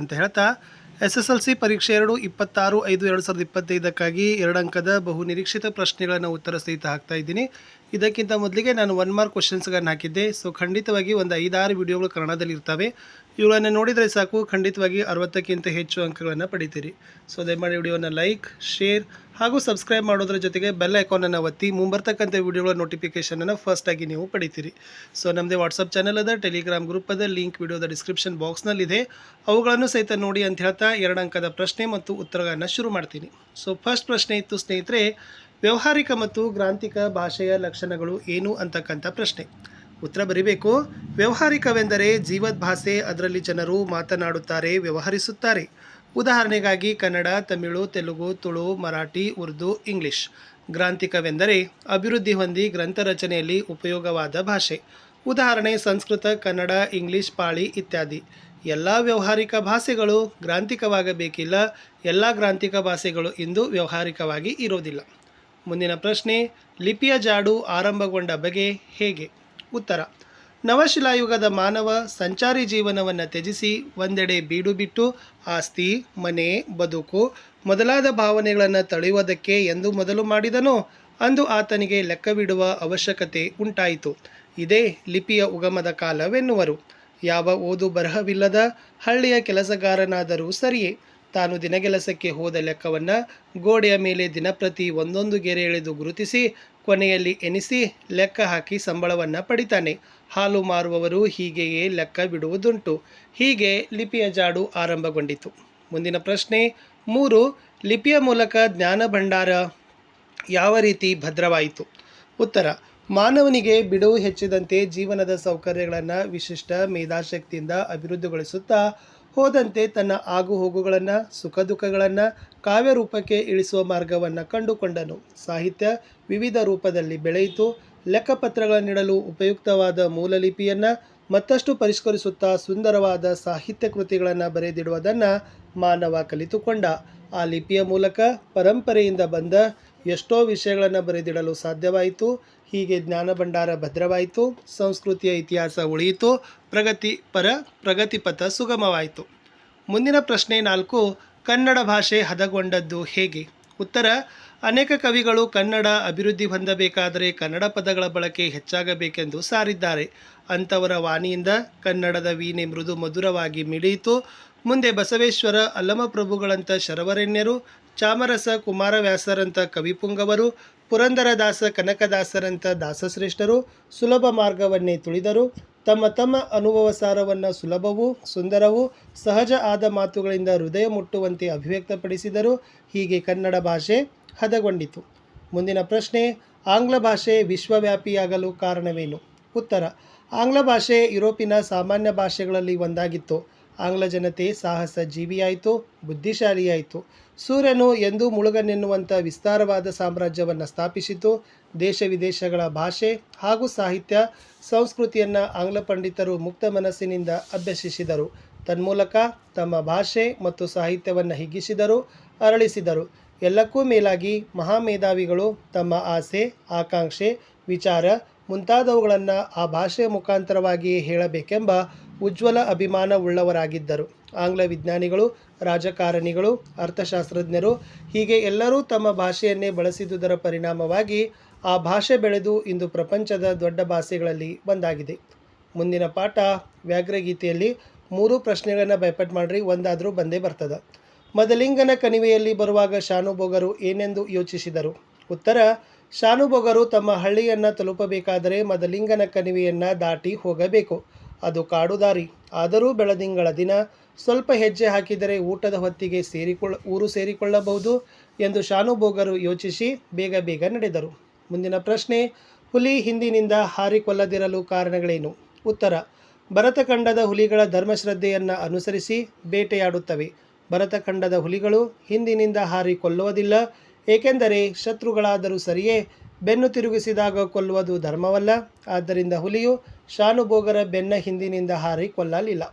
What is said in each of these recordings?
ಅಂತ ಹೇಳ್ತಾ S S L C ಪರೀಕ್ಷೆ ಎರಡು, ಇಪ್ಪತ್ತಾರು, ಐದು, ಎರಡು ಸಾವಿರದ ಇಪ್ಪತ್ತೈದಕ್ಕಾಗಿ ಎರಡಂಕದ ಅಂಕದ ಬಹು ನಿರೀಕ್ಷಿತ ಪ್ರಶ್ನೆಗಳನ್ನು ಉತ್ತರ ಸಹಿತ ಹಾಕ್ತಾ ಇದ್ದೀನಿ. ಇದಕ್ಕಿಂತ ಮೊದಲಿಗೆ ನಾನು ಒನ್ ಮಾರ್ಕ್ ಕ್ವಶನ್ಸ್ಗಳನ್ನು ಹಾಕಿದ್ದೆ. ಸೊ ಖಂಡಿತವಾಗಿ ಒಂದು ಐದಾರು ವಿಡಿಯೋಗಳು ಕನ್ನಡದಲ್ಲಿ ಇರ್ತವೆ. ಇವುಗಳನ್ನು ನೋಡಿದರೆ ಸಾಕು. ಖಂಡಿತವಾಗಿ ಅರವತ್ತಕ್ಕಿಂತ ಹೆಚ್ಚು ಅಂಕಗಳನ್ನು ಪಡಿತೀರಿ. ಸೊ ದಯಮಾಡಿ ವಿಡಿಯೋನ ಲೈಕ್ ಶೇರ್ ಹಾಗೂ ಸಬ್ಸ್ಕ್ರೈಬ್ ಮಾಡೋದ್ರ ಜೊತೆಗೆ ಬೆಲ್ ಐಕಾನನ್ನು ಒತ್ತಿ ಮುಂಬರ್ತಕ್ಕಂಥ ವಿಡಿಯೋಗಳ ನೋಟಿಫಿಕೇಷನನ್ನು ಫಸ್ಟಾಗಿ ನೀವು ಪಡಿತೀರಿ. ಸೊ ನಮ್ಮದೇ ವಾಟ್ಸಪ್ ಚಾನಲ್ ಅದ ಟೆಲಿಗ್ರಾಮ್ ಗ್ರೂಪ್ ಅದ ಲಿಂಕ್ ವಿಡಿಯೋದ ಡಿಸ್ಕ್ರಿಪ್ಷನ್ ಬಾಕ್ಸ್ನಲ್ಲಿದೆ ಅವುಗಳನ್ನು ಸಹಿತ ನೋಡಿ ಅಂತ ಹೇಳ್ತಾ ಎರಡು ಅಂಕದ ಪ್ರಶ್ನೆ ಮತ್ತು ಉತ್ತರಗಳನ್ನು ಶುರು ಮಾಡ್ತೀನಿ. ಸೊ ಫಸ್ಟ್ ಪ್ರಶ್ನೆ ಇತ್ತು ಸ್ನೇಹಿತರೆ ವ್ಯವಹಾರಿಕ ಮತ್ತು ಗ್ರಾಂಥಿಕ ಭಾಷೆಯ ಲಕ್ಷಣಗಳು ಏನು ಅಂತಕ್ಕಂಥ ಪ್ರಶ್ನೆ. ಉತ್ತರ ಬರೀಬೇಕು, ವ್ಯವಹಾರಿಕವೆಂದರೆ ಜೀವದ್ ಭಾಷೆ ಅದರಲ್ಲಿ ಜನರು ಮಾತನಾಡುತ್ತಾರೆ, ವ್ಯವಹರಿಸುತ್ತಾರೆ. ಉದಾಹರಣೆಗಾಗಿ ಕನ್ನಡ, ತಮಿಳು, ತೆಲುಗು, ತುಳು, ಮರಾಠಿ, ಉರ್ದು, ಇಂಗ್ಲಿಷ್. ಗ್ರಾಂಥಿಕವೆಂದರೆ ಅಭಿವೃದ್ಧಿ ಹೊಂದಿ ಗ್ರಂಥ ರಚನೆಯಲ್ಲಿ ಉಪಯೋಗವಾದ ಭಾಷೆ. ಉದಾಹರಣೆ, ಸಂಸ್ಕೃತ, ಕನ್ನಡ, ಇಂಗ್ಲಿಷ್, ಪಾಳಿ ಇತ್ಯಾದಿ. ಎಲ್ಲ ವ್ಯವಹಾರಿಕ ಭಾಷೆಗಳು ಗ್ರಾಂಥಿಕವಾಗಬೇಕಿಲ್ಲ, ಎಲ್ಲ ಗ್ರಾಂಥಿಕ ಭಾಷೆಗಳು ಇಂದು ವ್ಯವಹಾರಿಕವಾಗಿ ಇರೋದಿಲ್ಲ. ಮುಂದಿನ ಪ್ರಶ್ನೆ, ಲಿಪಿಯ ಜಾಡು ಆರಂಭಗೊಂಡ ಬಗೆ ಹೇಗೆ? ಉತ್ತರ, ನವಶಿಲಾಯುಗದ ಮಾನವ ಸಂಚಾರಿ ಜೀವನವನ್ನು ತ್ಯಜಿಸಿ ಒಂದೆಡೆ ಬೀಡು ಬಿಟ್ಟು ಆಸ್ತಿ, ಮನೆ, ಬದುಕು ಮೊದಲಾದ ಭಾವನೆಗಳನ್ನು ತಳೆಯುವುದಕ್ಕೆ ಎಂದು ಮೊದಲು ಮಾಡಿದನೋ, ಅಂದು ಆತನಿಗೆ ಲೆಕ್ಕವಿಡುವ ಅವಶ್ಯಕತೆ ಉಂಟಾಯಿತು. ಇದೇ ಲಿಪಿಯ ಉಗಮದ ಕಾಲವೆನ್ನುವರು. ಯಾವ ಓದು ಬರಹವಿಲ್ಲದ ಹಳ್ಳಿಯ ಕೆಲಸಗಾರನಾದರೂ ಸರಿಯೇ. ತಾನು ದಿನಗೆಲಸಕ್ಕೆ ಹೋದ ಲೆಕ್ಕವನ್ನು ಗೋಡೆಯ ಮೇಲೆ ದಿನಪ್ರತಿ ಒಂದೊಂದು ಗೆರೆ ಎಳೆದು ಗುರುತಿಸಿ, ಕೊನೆಯಲ್ಲಿ ಎನಿಸಿ ಲೆಕ್ಕ ಹಾಕಿ ಸಂಬಳವನ್ನು ಪಡಿತಾನೆ. ಹಾಲು ಮಾರುವವರು ಹೀಗೆಯೇ ಲೆಕ್ಕ ಬಿಡುವುದುಂಟು. ಹೀಗೆ ಲಿಪಿಯ ಜಾಡು ಆರಂಭಗೊಂಡಿತು. ಮುಂದಿನ ಪ್ರಶ್ನೆ ಮೂರು, ಲಿಪಿಯ ಮೂಲಕ ಜ್ಞಾನ ಭಂಡಾರ ಯಾವ ರೀತಿ ಭದ್ರವಾಯಿತು? ಉತ್ತರ, ಮಾನವನಿಗೆ ಬಿಡುವು ಹೆಚ್ಚಿದಂತೆ ಜೀವನದ ಸೌಕರ್ಯಗಳನ್ನು ವಿಶಿಷ್ಟ ಮೇಧಾಶಕ್ತಿಯಿಂದ ಅಭಿವೃದ್ಧಿಗೊಳಿಸುತ್ತಾ ಹೋದಂತೆ ತನ್ನ ಆಗು ಹೋಗುಗಳನ್ನು ಸುಖ ದುಃಖಗಳನ್ನು ಕಾವ್ಯ ರೂಪಕ್ಕೆ ಇಳಿಸುವ ಮಾರ್ಗವನ್ನು ಕಂಡುಕೊಂಡನು. ಸಾಹಿತ್ಯ ವಿವಿಧ ರೂಪದಲ್ಲಿ ಬೆಳೆಯಿತು. ಲೆಕ್ಕಪತ್ರಗಳನ್ನಿಡಲು ಉಪಯುಕ್ತವಾದ ಮೂಲಲಿಪಿಯನ್ನು ಮತ್ತಷ್ಟು ಪರಿಷ್ಕರಿಸುತ್ತಾ ಸುಂದರವಾದ ಸಾಹಿತ್ಯ ಕೃತಿಗಳನ್ನು ಬರೆದಿಡುವುದನ್ನು ಮಾನವ ಕಲಿತುಕೊಂಡ. ಆ ಲಿಪಿಯ ಮೂಲಕ ಪರಂಪರೆಯಿಂದ ಬಂದ ಎಷ್ಟೋ ವಿಷಯಗಳನ್ನು ಬರೆದಿಡಲು ಸಾಧ್ಯವಾಯಿತು. ಹೀಗೆ ಜ್ಞಾನ ಭಂಡಾರ ಭದ್ರವಾಯಿತು, ಸಂಸ್ಕೃತಿಯ ಇತಿಹಾಸ ಉಳಿಯಿತು, ಪ್ರಗತಿ ಪರ ಪ್ರಗತಿಪಥ ಸುಗಮವಾಯಿತು. ಮುಂದಿನ ಪ್ರಶ್ನೆ ನಾಲ್ಕು, ಕನ್ನಡ ಭಾಷೆ ಹದಗೊಂಡದ್ದು ಹೇಗೆ? ಉತ್ತರ, ಅನೇಕ ಕವಿಗಳು ಕನ್ನಡ ಅಭಿವೃದ್ಧಿ ಹೊಂದಬೇಕಾದರೆ ಕನ್ನಡ ಪದಗಳ ಬಳಕೆ ಹೆಚ್ಚಾಗಬೇಕೆಂದು ಸಾರಿದ್ದಾರೆ. ಅಂಥವರ ವಾಣಿಯಿಂದ ಕನ್ನಡದ ವೀಣೆ ಮೃದು ಮಧುರವಾಗಿ ಮಿಳಿಯಿತು. ಮುಂದೆ ಬಸವೇಶ್ವರ, ಅಲ್ಲಮಪ್ರಭುಗಳಂಥ ಶರವರೆಣ್ಯರು, ಚಾಮರಸ ಕುಮಾರವ್ಯಾಸರಂಥ ಕವಿಪುಂಗವರು ಪುರಂದರದಾಸ, ಕನಕದಾಸರಂಥ ದಾಸಶ್ರೇಷ್ಠರು ಸುಲಭ ಮಾರ್ಗವನ್ನೇ ತುಳಿದರು. ತಮ್ಮ ತಮ್ಮ ಅನುಭವ ಸಾರವನ್ನು ಸುಲಭವೂ, ಸುಂದರವೂ, ಸಹಜ ಆದ ಮಾತುಗಳಿಂದ ಹೃದಯ ಮುಟ್ಟುವಂತೆ ಅಭಿವ್ಯಕ್ತಪಡಿಸಿದರು. ಹೀಗೆ ಕನ್ನಡ ಭಾಷೆ ಹದಗೊಂಡಿತು. ಮುಂದಿನ ಪ್ರಶ್ನೆ, ಆಂಗ್ಲ ಭಾಷೆ ವಿಶ್ವವ್ಯಾಪಿಯಾಗಲು ಕಾರಣವೇನು? ಉತ್ತರ, ಆಂಗ್ಲ ಭಾಷೆ ಯುರೋಪಿನ ಸಾಮಾನ್ಯ ಭಾಷೆಗಳಲ್ಲಿ ಒಂದಾಗಿತ್ತು. ಆಂಗ್ಲ ಜನತೆ ಸಾಹಸ ಜೀವಿಯಾಯಿತು, ಬುದ್ಧಿಶಾಲಿಯಾಯಿತು. ಸೂರ್ಯನು ಎಂದೂ ಮುಳುಗನೆನ್ನುವಂಥ ವಿಸ್ತಾರವಾದ ಸಾಮ್ರಾಜ್ಯವನ್ನು ಸ್ಥಾಪಿಸಿತು ದೇಶ ವಿದೇಶಗಳ ಭಾಷೆ ಹಾಗೂ ಸಾಹಿತ್ಯ, ಸಂಸ್ಕೃತಿಯನ್ನು ಆಂಗ್ಲ ಪಂಡಿತರು ಮುಕ್ತ ಮನಸ್ಸಿನಿಂದ ಅಭ್ಯಸಿಸಿದರು. ತನ್ಮೂಲಕ ತಮ್ಮ ಭಾಷೆ ಮತ್ತು ಸಾಹಿತ್ಯವನ್ನು ಹಿಗ್ಗಿಸಿದರು, ಅರಳಿಸಿದರು. ಎಲ್ಲಕ್ಕೂ ಮೇಲಾಗಿ ಮಹಾಮೇಧಾವಿಗಳು ತಮ್ಮ ಆಸೆ, ಆಕಾಂಕ್ಷೆ, ವಿಚಾರ ಮುಂತಾದವುಗಳನ್ನು ಆ ಭಾಷೆಯ ಮುಖಾಂತರವಾಗಿಯೇ ಹೇಳಬೇಕೆಂಬ ಉಜ್ವಲ ಅಭಿಮಾನವುಳ್ಳವರಾಗಿದ್ದರು. ಆಂಗ್ಲ ವಿಜ್ಞಾನಿಗಳು ರಾಜಕಾರಣಿಗಳು, ಅರ್ಥಶಾಸ್ತ್ರಜ್ಞರು, ಹೀಗೆ ಎಲ್ಲರೂ ತಮ್ಮ ಭಾಷೆಯನ್ನೇ ಬಳಸಿದುದರ ಪರಿಣಾಮವಾಗಿ ಆ ಭಾಷೆ ಬೆಳೆದು ಇಂದು ಪ್ರಪಂಚದ ದೊಡ್ಡ ಭಾಷೆಗಳಲ್ಲಿ ಒಂದಾಗಿದೆ. ಮುಂದಿನ ಪಾಠ ವ್ಯಾಘ್ರಗೀತೆಯಲ್ಲಿ ಮೂರು ಪ್ರಶ್ನೆಗಳನ್ನು ಬಯಪಟ್ ಮಾಡ್ರಿ, ಒಂದಾದರೂ ಬಂದೇ ಬರ್ತದೆ. ಮದಲಿಂಗನ ಕಣಿವೆಯಲ್ಲಿ ಬರುವಾಗ ಶಾನುಭೋಗರು ಏನೆಂದು ಯೋಚಿಸಿದರು? ಉತ್ತರ, ಶಾನುಭೋಗರು ತಮ್ಮ ಹಳ್ಳಿಯನ್ನು ತಲುಪಬೇಕಾದರೆ ಮದಲಿಂಗನ ಕಣಿವೆಯನ್ನು ದಾಟಿ ಹೋಗಬೇಕು. ಅದು ಕಾಡು ದಾರಿ ಆದರೂ ಬೆಳದಿಂಗಳ ದಿನ ಸ್ವಲ್ಪ ಹೆಜ್ಜೆ ಹಾಕಿದರೆ ಊಟದ ಹೊತ್ತಿಗೆ ಸೇರಿಕೊಳ್ಳ, ಊರು ಸೇರಿಕೊಳ್ಳಬಹುದು ಎಂದು ಶಾನುಭೋಗರು ಯೋಚಿಸಿ ಬೇಗ ಬೇಗ ನಡೆದರು. ಮುಂದಿನ ಪ್ರಶ್ನೆ, ಹುಲಿ ಹಿಂದಿನಿಂದ ಹಾರಿಕೊಳ್ಳದಿರಲು ಕಾರಣಗಳೇನು? ಉತ್ತರ ಭರತಖಂಡದ ಹುಲಿಗಳ ಧರ್ಮಶ್ರದ್ಧೆಯನ್ನು ಅನುಸರಿಸಿ ಬೇಟೆಯಾಡುತ್ತವೆ. ಭರತಖಂಡದ ಹುಲಿಗಳು ಹಿಂದಿನಿಂದ ಹಾರಿ ಕೊಲ್ಲುವುದಿಲ್ಲ ಏಕೆಂದರೆ ಶತ್ರುಗಳಾದರೂ ಸರಿಯೇ ಬೆನ್ನು ತಿರುಗಿಸಿದಾಗ ಕೊಲ್ಲುವುದು ಧರ್ಮವಲ್ಲ. ಆದ್ದರಿಂದ ಹುಲಿಯು ಶಾನುಭೋಗರ ಬೆನ್ನ ಹಿಂದಿನಿಂದ ಹಾರಿ ಕೊಲ್ಲಲಿಲ್ಲ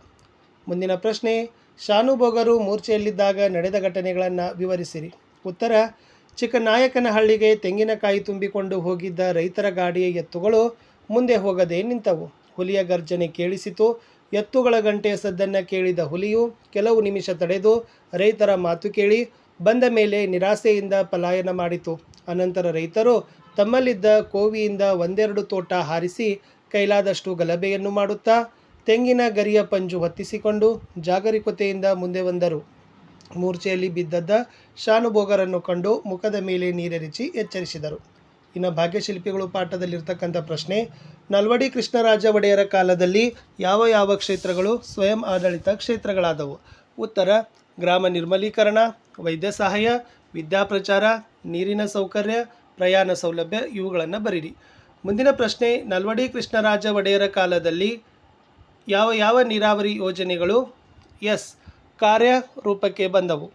ಮುಂದಿನ ಪ್ರಶ್ನೆ, ಶಾನುಭೋಗರು ಮೂರ್ಛೆಯಲ್ಲಿದ್ದಾಗ ನಡೆದ ಘಟನೆಗಳನ್ನು ವಿವರಿಸಿರಿ. ಉತ್ತರ, ಚಿಕ್ಕನಾಯಕನಹಳ್ಳಿಗೆ ತೆಂಗಿನಕಾಯಿ ತುಂಬಿಕೊಂಡು ಹೋಗಿದ್ದ ರೈತರ ಗಾಡಿಯ ಎತ್ತುಗಳು ಮುಂದೆ ಹೋಗದೆ ನಿಂತವು. ಹುಲಿಯ ಗರ್ಜನೆ ಕೇಳಿಸಿತು. ಎತ್ತುಗಳ ಗಂಟೆಯ ಸದ್ದನ್ನು ಕೇಳಿದ ಹುಲಿಯು ಕೆಲವು ನಿಮಿಷ ತಡೆದು ರೈತರ ಮಾತು ಕೇಳಿ ಬಂದ ಮೇಲೆ ನಿರಾಸೆಯಿಂದ ಪಲಾಯನ ಮಾಡಿತು. ಅನಂತರ ರೈತರು ತಮ್ಮಲ್ಲಿದ್ದ ಕೋವಿಯಿಂದ ಒಂದೆರಡು ತೋಟ ಹಾರಿಸಿ ಕೈಲಾದಷ್ಟು ಗಲಭೆಯನ್ನು ಮಾಡುತ್ತಾ ತೆಂಗಿನ ಗರಿಯ ಪಂಜು ಹೊತ್ತಿಸಿಕೊಂಡು ಜಾಗರೂಕತೆಯಿಂದ ಮುಂದೆ ಬಂದರು. ಮೂರ್ಛೆಯಲ್ಲಿ ಬಿದ್ದದ್ದ ಶಾನುಭೋಗರನ್ನು ಕಂಡು ಮುಖದ ಮೇಲೆ ನೀರೆರಿಚಿ ಎಚ್ಚರಿಸಿದರು. ಇನ್ನು ಭಾಗ್ಯಶಿಲ್ಪಿಗಳು ಪಾಠದಲ್ಲಿರ್ತಕ್ಕಂಥ ಪ್ರಶ್ನೆ, ನಲ್ವಡಿ ಕೃಷ್ಣರಾಜ ಒಡೆಯರ ಕಾಲದಲ್ಲಿ ಯಾವ ಯಾವ ಕ್ಷೇತ್ರಗಳು ಸ್ವಯಂ ಆಡಳಿತ ಕ್ಷೇತ್ರಗಳಾದವು? ಉತ್ತರ, ಗ್ರಾಮ ನಿರ್ಮಲೀಕರಣ, ವೈದ್ಯ ಸಹಾಯ ವಿದ್ಯಾಪ್ರಚಾರ ನೀರಿನ ಸೌಕರ್ಯ, ಪ್ರಯಾಣ ಸೌಲಭ್ಯ ಇವುಗಳನ್ನು ಬರೀರಿ. ಮುಂದಿನ ಪ್ರಶ್ನೆ, ನಲ್ವಡಿ ಕೃಷ್ಣರಾಜ ಒಡೆಯರ ಕಾಲದಲ್ಲಿ ಯಾವ ಯಾವ ನೀರಾವರಿ ಯೋಜನೆಗಳು? ಎಸ್, ಕಾರ್ಯರೂಪಕ್ಕೆ ಬಂದವು.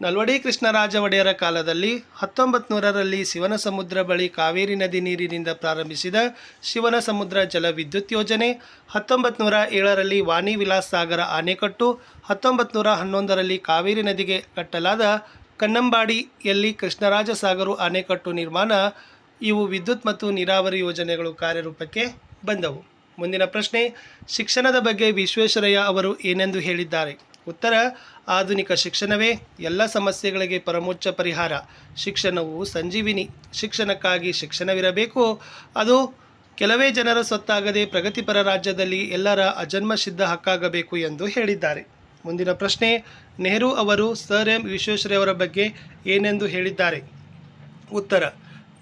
ನಲ್ವಡಿ ಕೃಷ್ಣರಾಜ ಒಡೆಯರ ಕಾಲದಲ್ಲಿ ಹತ್ತೊಂಬತ್ತು ನೂರರಲ್ಲಿ ಶಿವನ ಸಮುದ್ರ ಬಳಿ ಕಾವೇರಿ ನದಿ ನೀರಿನಿಂದ ಪ್ರಾರಂಭಿಸಿದ ಶಿವನ ಸಮುದ್ರ ಜಲ ವಿದ್ಯುತ್ ಯೋಜನೆ ಹತ್ತೊಂಬತ್ತು ನೂರ ಏಳರಲ್ಲಿ ವಾಣಿ ವಿಲಾಸ್ ಸಾಗರ ಆಣೆಕಟ್ಟು ಹತ್ತೊಂಬತ್ತು ನೂರ ಹನ್ನೊಂದರಲ್ಲಿ ಕಾವೇರಿ ನದಿಗೆ ಕಟ್ಟಲಾದ ಕನ್ನಂಬಾಡಿಯಲ್ಲಿ ಕೃಷ್ಣರಾಜ ಸಾಗರ ಆಣೆಕಟ್ಟು ನಿರ್ಮಾಣ, ಇವು ವಿದ್ಯುತ್ ಮತ್ತು ನೀರಾವರಿ ಯೋಜನೆಗಳು ಕಾರ್ಯರೂಪಕ್ಕೆ ಬಂದವು. ಮುಂದಿನ ಪ್ರಶ್ನೆ, ಶಿಕ್ಷಣದ ಬಗ್ಗೆ ವಿಶ್ವೇಶ್ವರಯ್ಯ ಅವರು ಏನೆಂದು ಹೇಳಿದ್ದಾರೆ? ಉತ್ತರ, ಆಧುನಿಕ ಶಿಕ್ಷಣವೇ. ಎಲ್ಲ ಸಮಸ್ಯೆಗಳಿಗೆ ಪರಮೋಚ್ಚ ಪರಿಹಾರ. ಶಿಕ್ಷಣವು ಸಂಜೀವಿನಿ. ಶಿಕ್ಷಣಕ್ಕಾಗಿ ಶಿಕ್ಷಣವಿರಬೇಕು. ಅದು ಕೆಲವೇ ಜನರ ಸೊತ್ತಾಗದೆ ಪ್ರಗತಿಪರ ರಾಜ್ಯದಲ್ಲಿ ಎಲ್ಲರ ಅಜನ್ಮ ಸಿದ್ಧ ಹಕ್ಕಾಗಬೇಕು ಎಂದು ಹೇಳಿದ್ದಾರೆ. ಮುಂದಿನ ಪ್ರಶ್ನೆ, ನೆಹರು ಅವರು, ಸರ್ ಎಂ ವಿಶ್ವೇಶ್ವರಯ್ಯವರ ಬಗ್ಗೆ ಏನೆಂದು ಹೇಳಿದ್ದಾರೆ? ಉತ್ತರ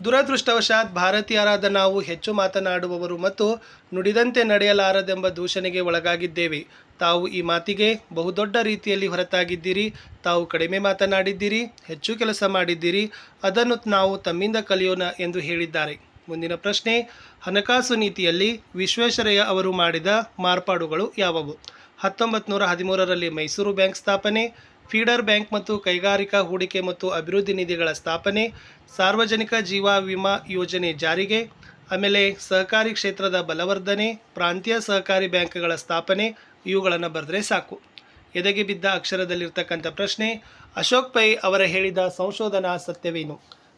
ದುರದೃಷ್ಟವಶಾತ್ ಭಾರತೀಯರಾದ ನಾವು ಹೆಚ್ಚು ಮಾತನಾಡುವವರು ಮತ್ತು ನುಡಿದಂತೆ ನಡೆಯಲಾರದೆಂಬ ದೂಷಣೆಗೆ ಒಳಗಾಗಿದ್ದೇವೆ. ತಾವು ಈ ಮಾತಿಗೆ ಬಹುದೊಡ್ಡ ರೀತಿಯಲ್ಲಿ ಹೊರತಾಗಿದ್ದೀರಿ. ತಾವು ಕಡಿಮೆ ಮಾತನಾಡಿದ್ದೀರಿ, ಹೆಚ್ಚು ಕೆಲಸ ಮಾಡಿದ್ದೀರಿ. ಅದನ್ನು ನಾವು ತಮ್ಮಿಂದ ಕಲಿಯೋಣ ಎಂದು ಹೇಳಿದ್ದಾರೆ. ಮುಂದಿನ ಪ್ರಶ್ನೆ, ಹಣಕಾಸು ನೀತಿಯಲ್ಲಿ ವಿಶ್ವೇಶ್ವರಯ್ಯ ಅವರು ಮಾಡಿದ ಮಾರ್ಪಾಡುಗಳು ಯಾವುವು? ಹತ್ತೊಂಬತ್ತು ನೂರ ಹದಿಮೂರರಲ್ಲಿ ಮೈಸೂರು ಬ್ಯಾಂಕ್ ಸ್ಥಾಪನೆ ಫೀಡರ್ ಬ್ಯಾಂಕ್ ಮತ್ತು ಕೈಗಾರಿಕಾ ಹೂಡಿಕೆ ಮತ್ತು ಅಭಿವೃದ್ಧಿ ನಿಧಿಗಳ ಸ್ಥಾಪನೆ, ಸಾರ್ವಜನಿಕ ಜೀವ ವಿಮಾ ಯೋಜನೆ ಜಾರಿಗೆ, ಆಮೇಲೆ ಸಹಕಾರಿ ಕ್ಷೇತ್ರದ ಬಲವರ್ಧನೆ, ಪ್ರಾಂತೀಯ ಸಹಕಾರಿ ಬ್ಯಾಂಕ್ಗಳ ಸ್ಥಾಪನೆ, ಇವುಗಳನ್ನು ಬರೆದ್ರೆ ಸಾಕು. ಎದೆಗೆ ಬಿದ್ದ ಅಕ್ಷರದಲ್ಲಿರ್ತಕ್ಕಂಥ ಪ್ರಶ್ನೆ, ಅಶೋಕ್ ಪೈ ಅವರ ಹೇಳಿದ ಸಂಶೋಧನಾ ಸತ್ಯವೇನು?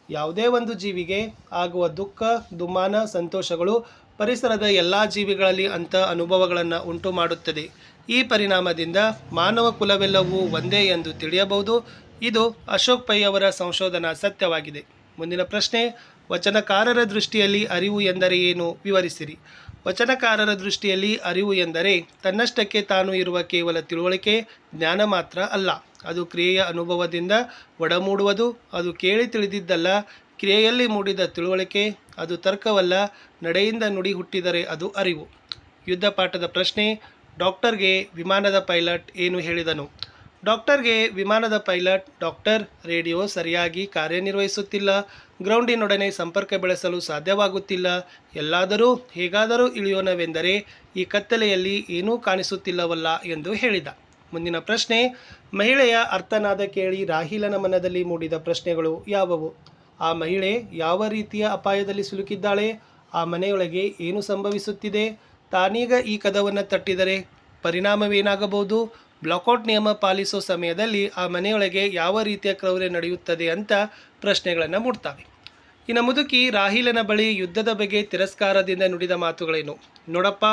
ಯಾವುದೇ ಒಂದು ಜೀವಿಗೆ ಆಗುವ ದುಃಖ, ದುಮ್ಮಾನ, ಸಂತೋಷಗಳು ಪರಿಸರದ ಎಲ್ಲ ಜೀವಿಗಳಲ್ಲಿ ಅಂಥ ಅನುಭವಗಳನ್ನು ಉಂಟು ಮಾಡುತ್ತದೆ. ಈ ಪರಿಣಾಮದಿಂದ ಮಾನವ ಕುಲವೆಲ್ಲವೂ ಒಂದೇ ಎಂದು ತಿಳಿಯಬಹುದು. ಇದು ಅಶೋಕ್ ಪೈ ಅವರ ಸಂಶೋಧನಾ ಸತ್ಯವಾಗಿದೆ. ಮುಂದಿನ ಪ್ರಶ್ನೆ, ವಚನಕಾರರ ದೃಷ್ಟಿಯಲ್ಲಿ ಅರಿವು ಎಂದರೆ ಏನು? ವಿವರಿಸಿರಿ. ವಚನಕಾರರ ದೃಷ್ಟಿಯಲ್ಲಿ ಅರಿವು ಎಂದರೆ ತನ್ನಷ್ಟಕ್ಕೆ ತಾನು ಇರುವ ಕೇವಲ ತಿಳುವಳಿಕೆ, ಜ್ಞಾನ ಮಾತ್ರ ಅಲ್ಲ. ಅದು ಕ್ರಿಯೆಯ ಅನುಭವದಿಂದ ಒಡಮೂಡುವುದು, ಅದು ಕೇಳಿ ತಿಳಿದಿದ್ದಲ್ಲ, ಕ್ರಿಯೆಯಲ್ಲಿ ಮೂಡಿದ ತಿಳುವಳಿಕೆ, ಅದು ತರ್ಕವಲ್ಲ, ನಡೆಯಿಂದ ನುಡಿ ಹುಟ್ಟಿದರೆ ಅದು ಅರಿವು. ಯುದ್ಧ ಪಾಠದ ಪ್ರಶ್ನೆ ಡಾಕ್ಟರ್ಗೆ ವಿಮಾನದ ಪೈಲಟ್ ಏನು ಹೇಳಿದನು? ಡಾಕ್ಟರ್ಗೆ ವಿಮಾನದ ಪೈಲಟ್ ಡಾಕ್ಟರ್ ರೇಡಿಯೋ ಸರಿಯಾಗಿ ಕಾರ್ಯನಿರ್ವಹಿಸುತ್ತಿಲ್ಲ. ಗ್ರೌಂಡಿನೊಡನೆ ಸಂಪರ್ಕ ಬೆಳೆಸಲು ಸಾಧ್ಯವಾಗುತ್ತಿಲ್ಲ. ಎಲ್ಲಾದರೂ ಹೇಗಾದರೂ ಇಳಿಯೋಣವೆಂದರೆ ಈ ಕತ್ತಲೆಯಲ್ಲಿ ಏನೂ ಕಾಣಿಸುತ್ತಿಲ್ಲವಲ್ಲ ಎಂದು ಹೇಳಿದ. ಮುಂದಿನ ಪ್ರಶ್ನೆ, ಮಹಿಳೆಯ ಅರ್ಥನಾದ ಕೇಳಿ ರಾಹಿಲನ ಮನದಲ್ಲಿ ಮೂಡಿದ ಪ್ರಶ್ನೆಗಳು ಯಾವುವು? ಆ ಮಹಿಳೆ ಯಾವ ರೀತಿಯ ಅಪಾಯದಲ್ಲಿ ಸಿಲುಕಿದ್ದಾಳೆ? ಆ ಮನೆಯೊಳಗೆ ಏನು ಸಂಭವಿಸುತ್ತಿದೆ? ತಾನೀಗ ಈ ಕದವನ್ನು ತಟ್ಟಿದರೆ ಪರಿಣಾಮವೇನಾಗಬಹುದು? ಬ್ಲಾಕೌಟ್ ನಿಯಮ ಪಾಲಿಸೋ ಸಮಯದಲ್ಲಿ ಆ ಮನೆಯೊಳಗೆ ಯಾವ ರೀತಿಯ ಕ್ರೌರ್ಯ ನಡೆಯುತ್ತದೆ ಅಂತ ಪ್ರಶ್ನೆಗಳನ್ನು ಮೂಡ್ತವೆ. ಇನ್ನು ಮುದುಕಿ ರಾಹಿಲನ ಬಳಿ ಯುದ್ಧದ ಬಗ್ಗೆ ತಿರಸ್ಕಾರದಿಂದ ನುಡಿದ ಮಾತುಗಳೇನು? ನೋಡಪ್ಪ,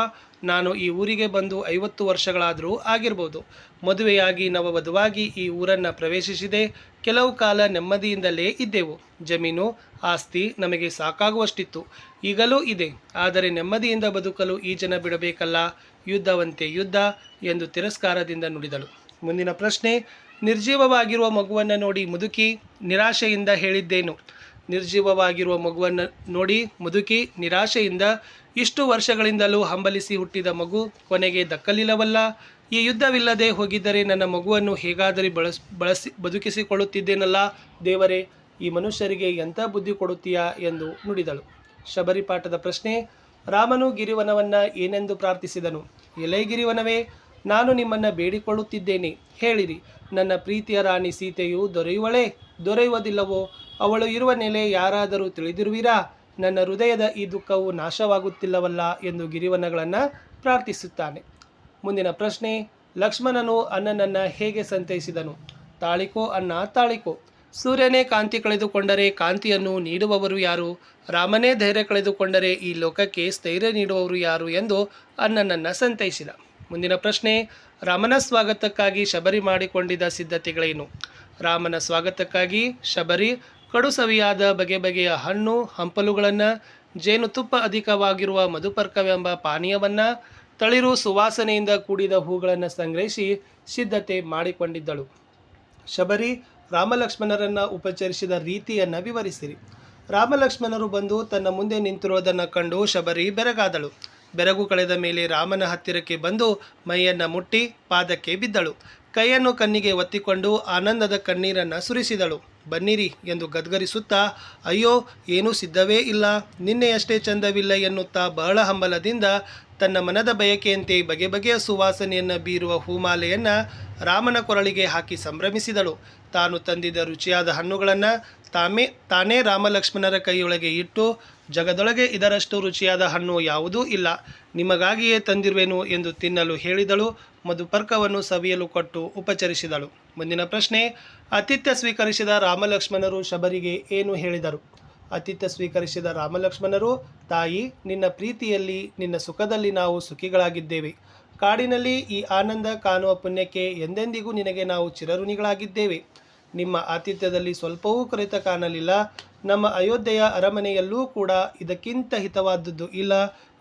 ನಾನು ಈ ಊರಿಗೆ ಬಂದು ಐವತ್ತು ವರ್ಷಗಳಾದರೂ ಆಗಿರ್ಬೋದು. ಮದುವೆಯಾಗಿ ನವವಧುವಾಗಿ ಈ ಊರನ್ನು ಪ್ರವೇಶಿಸಿದೆ. ಕೆಲವು ಕಾಲ ನೆಮ್ಮದಿಯಿಂದಲೇ ಇದ್ದೆವು. ಜಮೀನು ಆಸ್ತಿ ನಮಗೆ ಸಾಕಾಗುವಷ್ಟಿತ್ತು. ಈಗಲೂ ಇದೆ. ಆದರೆ ನೆಮ್ಮದಿಯಿಂದ ಬದುಕಲು ಈ ಜನ ಬಿಡಬೇಕಲ್ಲ? ಯುದ್ಧವಂತೆ ಯುದ್ಧ ಎಂದು ತಿರಸ್ಕಾರದಿಂದ ನುಡಿದಳು. ಮುಂದಿನ ಪ್ರಶ್ನೆ, ನಿರ್ಜೀವವಾಗಿರುವ ಮಗುವನ್ನು ನೋಡಿ ಮುದುಕಿ ನಿರಾಶೆಯಿಂದ ಹೇಳಿದ್ದೇನು? ನಿರ್ಜೀವವಾಗಿರುವ ಮಗುವನ್ನು ನೋಡಿ ಮುದುಕಿ ನಿರಾಶೆಯಿಂದ ಇಷ್ಟು ವರ್ಷಗಳಿಂದಲೂ ಹಂಬಲಿಸಿ ಹುಟ್ಟಿದ ಮಗು ಕೊನೆಗೆ ದಕ್ಕಲಿಲ್ಲವಲ್ಲ? ಈ ಯುದ್ಧವಿಲ್ಲದೆ ಹೋಗಿದ್ದರೆ ನನ್ನ ಮಗುವನ್ನು ಹೇಗಾದರೂ ಬಳಸ್, ಬಳಸಿ, ಬದುಕಿಸಿಕೊಳ್ಳುತ್ತಿದ್ದೇನಲ್ಲ ದೇವರೇ? ಈ ಮನುಷ್ಯರಿಗೆ ಎಂಥ ಬುದ್ಧಿ ಕೊಡುತ್ತೀಯಾ ಎಂದು ನುಡಿದಳು. ಶಬರಿಪಾಠದ ಪ್ರಶ್ನೆ, ರಾಮನು ಗಿರಿವನವನ್ನು ಏನೆಂದು ಪ್ರಾರ್ಥಿಸಿದನು? ಎಲೆ ಗಿರಿವನವೇ, ನಾನು ನಿಮ್ಮನ್ನು ಬೇಡಿಕೊಳ್ಳುತ್ತಿದ್ದೇನೆ. ಹೇಳಿರಿ, ನನ್ನ ಪ್ರೀತಿಯ ರಾಣಿ ಸೀತೆಯು ದೊರೆಯುವಳೇ? ದೊರೆಯುವುದಿಲ್ಲವೋ? ಅವಳು ಇರುವ ನೆಲೆ ಯಾರಾದರೂ ತಿಳಿದಿರುವಿರಾ? ನನ್ನ ಹೃದಯದ ಈ ದುಃಖವು ನಾಶವಾಗುತ್ತಿಲ್ಲವಲ್ಲ ಎಂದು ಗಿರಿವನಗಳನ್ನು ಪ್ರಾರ್ಥಿಸುತ್ತಾನೆ. ಮುಂದಿನ ಪ್ರಶ್ನೆ, ಲಕ್ಷ್ಮಣನು ಅನ್ನನನ್ನು ಹೇಗೆ ಸಂತೈಸಿದನು? ತಾಳಿಕೋ ಅನ್ನ ತಾಳಿಕೋ. ಸೂರ್ಯನೇ ಕಾಂತಿ ಕಳೆದುಕೊಂಡರೆ ಕಾಂತಿಯನ್ನು ನೀಡುವವರು ಯಾರು? ರಾಮನೇ ಧೈರ್ಯ ಕಳೆದುಕೊಂಡರೆ ಈ ಲೋಕಕ್ಕೆ ಸ್ಥೈರ್ಯ ನೀಡುವವರು ಯಾರು ಎಂದು ಅಣ್ಣನನ್ನು ಸಂತೈಸಿದ. ಮುಂದಿನ ಪ್ರಶ್ನೆ, ರಾಮನ ಸ್ವಾಗತಕ್ಕಾಗಿ ಶಬರಿ ಮಾಡಿಕೊಂಡಿದ್ದ ಸಿದ್ಧತೆಗಳೇನು? ರಾಮನ ಸ್ವಾಗತಕ್ಕಾಗಿ ಶಬರಿ ಕಡುಸವಿಯಾದ ಬಗೆ ಬಗೆಯ ಹಣ್ಣು, ಹಂಪಲುಗಳನ್ನು ಜೇನುತುಪ್ಪ ಅಧಿಕವಾಗಿರುವ ಮಧುಪರ್ಕವೆಂಬ ಪಾನೀಯವನ್ನು, ತಳಿರು ಸುವಾಸನೆಯಿಂದ ಕೂಡಿದ ಹೂಗಳನ್ನು ಸಂಗ್ರಹಿಸಿ ಸಿದ್ಧತೆ ಮಾಡಿಕೊಂಡಿದ್ದಳು. ಶಬರಿ ರಾಮಲಕ್ಷ್ಮಣರನ್ನು ಉಪಚರಿಸಿದ ರೀತಿಯನ್ನು ವಿವರಿಸಿರಿ. ರಾಮಲಕ್ಷ್ಮಣರು ಬಂದು ತನ್ನ ಮುಂದೆ ನಿಂತಿರುವುದನ್ನು ಕಂಡು ಶಬರಿ ಬೆರಗಾದಳು. ಬೆರಗು ಕಳೆದ ಮೇಲೆ ರಾಮನ ಹತ್ತಿರಕ್ಕೆ ಬಂದು ಮೈಯನ್ನು ಮುಟ್ಟಿ ಪಾದಕ್ಕೆ ಬಿದ್ದಳು. ಕೈಯನ್ನು ಕಣ್ಣಿಗೆ ಒತ್ತಿಕೊಂಡು ಆನಂದದ ಕಣ್ಣೀರನ್ನು ಸುರಿಸಿದಳು. ಬನ್ನಿರಿ ಎಂದು ಗದ್ಗರಿಸುತ್ತಾ, ಅಯ್ಯೋ, ಏನೂ ಸಿದ್ಧವೇ ಇಲ್ಲ. ನಿನ್ನೆಯಷ್ಟೇ ಚಂದವಿಲ್ಲ ಎನ್ನುತ್ತಾ ಬಹಳ ಹಂಬಲದಿಂದ ತನ್ನ ಮನದ ಬಯಕೆಯಂತೆ ಬಗೆ ಬಗೆಯ ಸುವಾಸನೆಯನ್ನು ಬೀರುವ ಹೂಮಾಲೆಯನ್ನು ರಾಮನ ಕೊರಳಿಗೆ ಹಾಕಿ ಸಂಭ್ರಮಿಸಿದಳು. ತಾನು ತಂದಿದ್ದ ರುಚಿಯಾದ ಹಣ್ಣುಗಳನ್ನು ತಾಮೇ, ತಾನೇ ರಾಮಲಕ್ಷ್ಮಣರ ಕೈಯೊಳಗೆ ಇಟ್ಟು ಜಗದೊಳಗೆ ಇದರಷ್ಟು ರುಚಿಯಾದ ಹಣ್ಣು ಯಾವುದೂ ಇಲ್ಲ. ನಿಮಗಾಗಿಯೇ ತಂದಿರುವೆನು ಎಂದು ತಿನ್ನಲು ಹೇಳಿದಳು. ಮಧುಪರ್ಕವನ್ನು ಸವಿಯಲು ಕೊಟ್ಟು ಉಪಚರಿಸಿದಳು. ಮುಂದಿನ ಪ್ರಶ್ನೆ, ಆತಿಥ್ಯ ಸ್ವೀಕರಿಸಿದ ರಾಮಲಕ್ಷ್ಮಣರು ಶಬರಿಗೆ ಏನು ಹೇಳಿದರು? ಆತಿಥ್ಯ ಸ್ವೀಕರಿಸಿದ ರಾಮಲಕ್ಷ್ಮಣರು, ತಾಯಿ, ನಿನ್ನ ಪ್ರೀತಿಯಲ್ಲಿ, ನಿನ್ನ ಸುಖದಲ್ಲಿ ನಾವು ಸುಖಿಗಳಾಗಿದ್ದೇವೆ. ಕಾಡಿನಲ್ಲಿ ಈ ಆನಂದ ಕಾಣುವ ಪುಣ್ಯಕ್ಕೆ ಎಂದೆಂದಿಗೂ ನಿನಗೆ ನಾವು ಚಿರಋಣಿಗಳಾಗಿದ್ದೇವೆ. ನಿಮ್ಮ ಆತಿಥ್ಯದಲ್ಲಿ ಸ್ವಲ್ಪವೂ ಕೊರೆತ ಕಾಣಲಿಲ್ಲ. ನಮ್ಮ ಅಯೋಧ್ಯೆಯ ಅರಮನೆಯಲ್ಲೂ ಕೂಡ ಇದಕ್ಕಿಂತ ಹಿತವಾದದ್ದು ಇಲ್ಲ.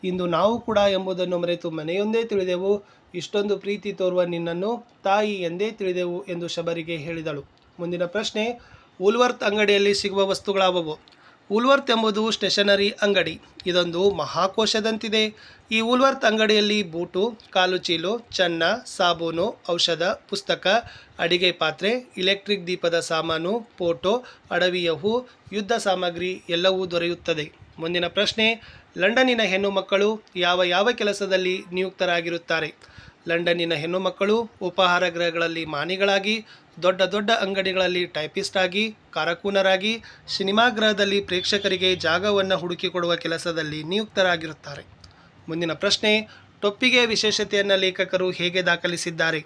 ಇಂದು ನಾವು ಕೂಡ ಎಂಬುದನ್ನು ಮರೆತು ಮನೆಯೊಂದೇ ತಿಳಿದೆವು. ಇಷ್ಟೊಂದು ಪ್ರೀತಿ ತೋರುವ ನಿನ್ನನ್ನು ತಾಯಿ ಎಂದೇ ತಿಳಿದೆವು ಎಂದು ಶಬರಿಗೆ ಹೇಳಿದಳು. ಮುಂದಿನ ಪ್ರಶ್ನೆ, ಉಲ್ವರ್ತ್ ಅಂಗಡಿಯಲ್ಲಿ ಸಿಗುವ ವಸ್ತುಗಳಾವವು? ಉಲ್ವರ್ತ್ ಎಂಬುದು ಸ್ಟೇಷನರಿ ಅಂಗಡಿ. ಇದೊಂದು ಮಹಾಕೋಶದಂತಿದೆ. ಈ ಉಲ್ವರ್ತ್ ಅಂಗಡಿಯಲ್ಲಿ ಬೂಟು, ಕಾಲು ಚೀಲು, ಚನ್ನ, ಸಾಬೂನು, ಔಷಧ, ಪುಸ್ತಕ, ಅಡಿಗೆ ಪಾತ್ರೆ, ಇಲೆಕ್ಟ್ರಿಕ್ ದೀಪದ ಸಾಮಾನು, ಫೋಟೋ, ಅಡವಿಯ ಹೂ, ಯುದ್ಧ ಸಾಮಗ್ರಿ ಎಲ್ಲವೂ ದೊರೆಯುತ್ತದೆ. ಮುಂದಿನ ಪ್ರಶ್ನೆ ಲಂಡನ್ನಿನ ಹೆಣ್ಣು ಮಕ್ಕಳು ಯಾವ ಯಾವ ಕೆಲಸದಲ್ಲಿ ನಿಯುಕ್ತರಾಗಿರುತ್ತಾರೆ? ಲಂಡನ್ನಿನ ಹೆಣ್ಣು ಮಕ್ಕಳು ಉಪಹಾರ ಗೃಹಗಳಲ್ಲಿ ಮಾನಿಗಳಾಗಿ, ದೊಡ್ಡ ದೊಡ್ಡ ಅಂಗಡಿಗಳಲ್ಲಿ ಟೈಪಿಸ್ಟ್ ಆಗಿ ಕಾರಕೂನರಾಗಿ, ಸಿನಿಮಾ ಗೃಹದಲ್ಲಿ ಪ್ರೇಕ್ಷಕರಿಗೆ ಜಾಗವನ್ನು ಹುಡುಕಿಕೊಡುವ ಕೆಲಸದಲ್ಲಿ ನಿಯುಕ್ತರಾಗಿರುತ್ತಾರೆ. ಮುಂದಿನ ಪ್ರಶ್ನೆ, ಟೊಪ್ಪಿಗೆ ವಿಶೇಷತೆಯನ್ನು ಲೇಖಕರು ಹೇಗೆ ದಾಖಲಿಸಿದ್ದಾರೆ?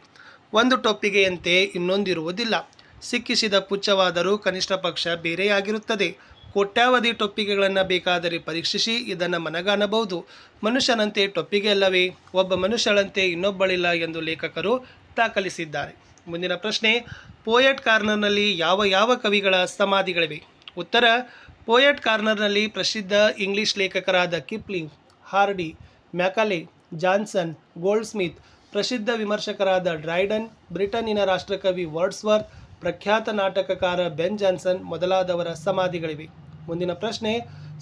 ಒಂದು ಟೊಪ್ಪಿಗೆಯಂತೆ ಇನ್ನೊಂದಿರುವುದಿಲ್ಲ. ಸಿಕ್ಕಿಸಿದ ಪುಚ್ಚವಾದರೂ ಕನಿಷ್ಠ ಪಕ್ಷ ಬೇರೆಯಾಗಿರುತ್ತದೆ. ಕೋಟ್ಯಾವಧಿ ಟೊಪ್ಪಿಗೆಗಳನ್ನು ಬೇಕಾದರೆ ಪರೀಕ್ಷಿಸಿ ಇದನ್ನು ಮನಗಾಣಬಹುದು. ಮನುಷ್ಯನಂತೆ ಟೊಪ್ಪಿಗೆ ಅಲ್ಲವೇ? ಒಬ್ಬ ಮನುಷ್ಯಳಂತೆ ಇನ್ನೊಬ್ಬಳಿಲ್ಲ ಎಂದು ಲೇಖಕರು ದಾಖಲಿಸಿದ್ದಾರೆ. ಮುಂದಿನ ಪ್ರಶ್ನೆ, ಪೋಯಟ್ ಕಾರ್ನರ್ನಲ್ಲಿ ಯಾವ ಯಾವ ಕವಿಗಳ ಸಮಾಧಿಗಳಿವೆ? ಉತ್ತರ, ಪೋಯಟ್ ಕಾರ್ನರ್ನಲ್ಲಿ ಪ್ರಸಿದ್ಧ English ಲೇಖಕರಾದ Kipling, Hardy, Macaulay, Johnson Goldsmith ಪ್ರಸಿದ್ಧ ವಿಮರ್ಶಕರಾದ ಡ್ರೈಡನ್, ಬ್ರಿಟನ್ನಿನ ರಾಷ್ಟ್ರಕವಿ ವರ್ಡ್ಸ್ವರ್ತ್, ಪ್ರಖ್ಯಾತ ನಾಟಕಕಾರ ಬೆನ್ ಜಾನ್ಸನ್ ಮೊದಲಾದವರ ಸಮಾಧಿಗಳಿವೆ. ಮುಂದಿನ ಪ್ರಶ್ನೆ,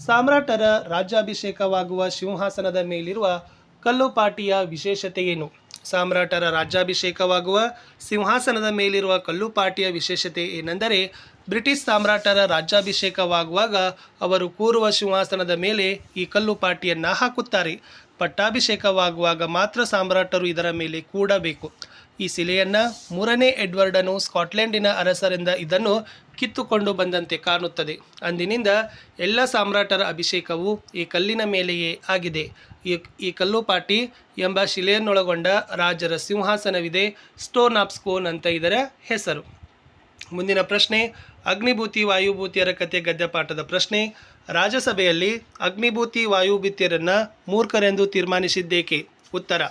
ಸಾಮ್ರಾಟರ ರಾಜ್ಯಾಭಿಷೇಕವಾಗುವ ಸಿಂಹಾಸನದ ಮೇಲಿರುವ ಕಲ್ಲುಪಾಟಿಯ ವಿಶೇಷತೆ ಏನು ಸಾಮ್ರಾಟರ ರಾಜ್ಯಾಭಿಷೇಕವಾಗುವ ಸಿಂಹಾಸನದ ಮೇಲಿರುವ ಕಲ್ಲುಪಾಟಿಯ ವಿಶೇಷತೆ ಏನೆಂದರೆ, ಬ್ರಿಟಿಷ್ ಸಾಮ್ರಾಟರ ರಾಜ್ಯಾಭಿಷೇಕವಾಗುವಾಗ ಅವರು ಕೂರುವ ಸಿಂಹಾಸನದ ಮೇಲೆ ಈ ಕಲ್ಲುಪಾಟಿಯನ್ನು ಹಾಕುತ್ತಾರೆ. ಪಟ್ಟಾಭಿಷೇಕವಾಗುವಾಗ ಮಾತ್ರ ಸಾಮ್ರಾಟರು ಇದರ ಮೇಲೆ ಕೂಡಬೇಕು. ಈ ಶಿಲೆಯನ್ನು ಮೂರನೇ ಎಡ್ವರ್ಡನು ಸ್ಕಾಟ್ಲೆಂಡಿನ ಅರಸರಿಂದ ಇದನ್ನು ಕಿತ್ತುಕೊಂಡು ಬಂದಂತೆ ಕಾಣುತ್ತದೆ. ಅಂದಿನಿಂದ ಎಲ್ಲ ಸಾಮ್ರಾಟರ ಅಭಿಷೇಕವು ಈ ಕಲ್ಲಿನ ಮೇಲೆಯೇ ಆಗಿದೆ. ಈ ಈ ಕಲ್ಲುಪಾಟಿ ಎಂಬ ಶಿಲೆಯನ್ನೊಳಗೊಂಡ ರಾಜರ ಸಿಂಹಾಸನವಿದೆ ಸ್ಟೋನ್ ಆಫ್ ಸ್ಕೋನ್ ಅಂತ ಇದರ ಹೆಸರು. ಮುಂದಿನ ಪ್ರಶ್ನೆ, ಅಗ್ನಿಭೂತಿ ವಾಯುಭೂತಿಯರ ಕಥೆ ಗದ್ಯಪಾಠದ ಪ್ರಶ್ನೆ, ರಾಜಸಭೆಯಲ್ಲಿ ಅಗ್ನಿಭೂತಿ ವಾಯುಭೂತಿಯರನ್ನು ಮೂರ್ಖರೆಂದು ತೀರ್ಮಾನಿಸಿದ್ದೇಕೆ? ಉತ್ತರ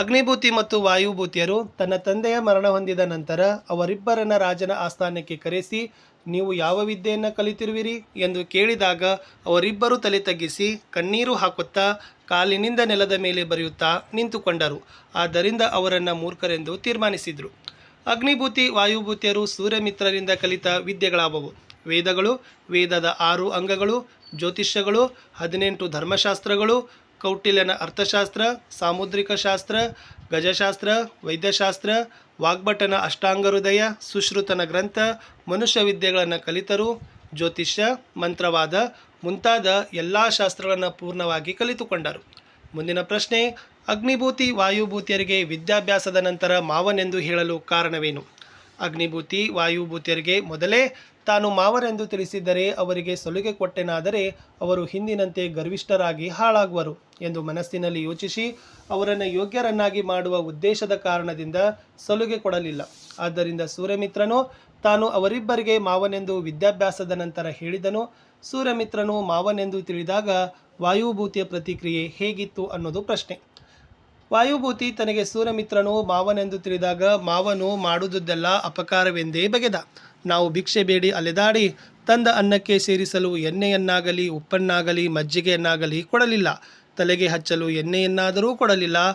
ಅಗ್ನಿಭೂತಿ ಮತ್ತು ವಾಯುಭೂತಿಯರು ತನ್ನ ತಂದೆಯ ಮರಣ ಹೊಂದಿದ ನಂತರ ಅವರಿಬ್ಬರನ್ನ ರಾಜನ ಆಸ್ಥಾನಕ್ಕೆ ಕರೆಸಿ, ನೀವು ಯಾವ ವಿದ್ಯೆಯನ್ನು ಕಲಿತಿರುವಿರಿ? ಎಂದು ಕೇಳಿದಾಗ ಅವರಿಬ್ಬರು ತಲೆ ತಗ್ಗಿಸಿ ಕಣ್ಣೀರು ಹಾಕುತ್ತಾ ಕಾಲಿನಿಂದ ನೆಲದ ಮೇಲೆ ಬರೆಯುತ್ತಾ ನಿಂತುಕೊಂಡರು. ಆದ್ದರಿಂದ ಅವರನ್ನು ಮೂರ್ಖರೆಂದು ತೀರ್ಮಾನಿಸಿದರು. ಅಗ್ನಿಭೂತಿ, ವಾಯುಭೂತಿಯರು ಸೂರ್ಯಮಿತ್ರರಿಂದ ಕಲಿತ ವಿದ್ಯೆಗಳಾವವು. ವೇದಗಳು, ವೇದದ ಆರು ಅಂಗಗಳು, ಜ್ಯೋತಿಷ್ಯಗಳು, ಹದಿನೆಂಟು ಧರ್ಮಶಾಸ್ತ್ರಗಳು ಕೌಟಿಲ್ಯನ ಅರ್ಥಶಾಸ್ತ್ರ, ಸಾಮುದ್ರಿಕ ಶಾಸ್ತ್ರ, ಗಜಶಾಸ್ತ್ರ, ವೈದ್ಯಶಾಸ್ತ್ರ, ವಾಗ್ಭಟನ ಅಷ್ಟಾಂಗ ಹೃದಯ ಸುಶ್ರುತನ ಗ್ರಂಥ, ಮನುಷ್ಯ ವಿದ್ಯೆಗಳನ್ನು ಕಲಿತರು, ಜ್ಯೋತಿಷ್ಯ, ಮಂತ್ರವಾದ ಮುಂತಾದ ಎಲ್ಲ ಶಾಸ್ತ್ರಗಳನ್ನು ಪೂರ್ಣವಾಗಿ ಕಲಿತುಕೊಂಡರು. ಮುಂದಿನ ಪ್ರಶ್ನೆ, ಅಗ್ನಿಭೂತಿ ವಾಯುಭೂತಿಯರಿಗೆ ವಿದ್ಯಾಭ್ಯಾಸದ ನಂತರ ಮಾವನೆಂದು ಹೇಳಲು ಕಾರಣವೇನು? ಅಗ್ನಿಭೂತಿ, ವಾಯುಭೂತಿಯರಿಗೆ ಮೊದಲೇ ತಾನು ಮಾವರೆಂದು ತಿಳಿಸಿದ್ದರೆ ಅವರಿಗೆ ಸಲುಗೆ ಕೊಟ್ಟೆನಾದರೆ ಅವರು ಹಿಂದಿನಂತೆ ಗರ್ವಿಷ್ಠರಾಗಿ ಹಾಳಾಗುವರು ಎಂದು ಮನಸ್ಸಿನಲ್ಲಿ ಯೋಚಿಸಿ ಅವರನ್ನು ಯೋಗ್ಯರನ್ನಾಗಿ ಮಾಡುವ ಉದ್ದೇಶದ ಕಾರಣದಿಂದ ಸಲುಗೆ ಕೊಡಲಿಲ್ಲ. ಆದ್ದರಿಂದ ಸೂರ್ಯಮಿತ್ರನು ತಾನು ಅವರಿಬ್ಬರಿಗೆ ಮಾವನೆಂದು ವಿದ್ಯಾಭ್ಯಾಸದ ನಂತರ ಹೇಳಿದನು. ಸೂರ್ಯಮಿತ್ರನು ಮಾವನೆಂದು ತಿಳಿದಾಗ ವಾಯುಭೂತಿಯ ಪ್ರತಿಕ್ರಿಯೆ ಹೇಗಿತ್ತು ಅನ್ನೋದು ಪ್ರಶ್ನೆ. ವಾಯುಭೂತಿ ತನಗೆ ಸೂರ್ಯಮಿತ್ರನು ಮಾವನೆಂದು ತಿಳಿದಾಗ ಮಾವನು ಮಾಡುವುದೆಲ್ಲ ಅಪಕಾರವೆಂದೇ ಬಗೆದ. ನಾವು ಭಿಕ್ಷೆ ಬೇಡಿ ಅಲೆದಾಡಿ ತಂದ ಅನ್ನಕ್ಕೆ ಸೇರಿಸಲು ಎಣ್ಣೆಯನ್ನಾಗಲಿ, ಉಪ್ಪನ್ನಾಗಲಿ, ಮಜ್ಜಿಗೆಯನ್ನಾಗಲಿ ಕೊಡಲಿಲ್ಲ. ತಲೆಗೆ ಹಚ್ಚಲು ಎಣ್ಣೆಯನ್ನಾದರೂ ಕೊಡಲಿಲ್ಲ.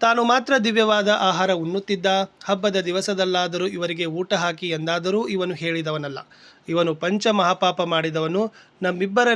ತಾನು ಮಾತ್ರ ದಿವ್ಯವಾದ ಆಹಾರ ಉಣ್ಣುತ್ತಿದ್ದ. ಹಬ್ಬದ ದಿವಸದಲ್ಲಾದರೂ ಇವರಿಗೆ ಊಟ ಹಾಕಿ ಎಂದಾದರೂ ಇವನು ಹೇಳಿದವನಲ್ಲ. ಇವನು ಪಂಚ ಮಹಾಪಾಪ ಮಾಡಿದವನು. ನಮ್ಮಿಬ್ಬರನ್ನ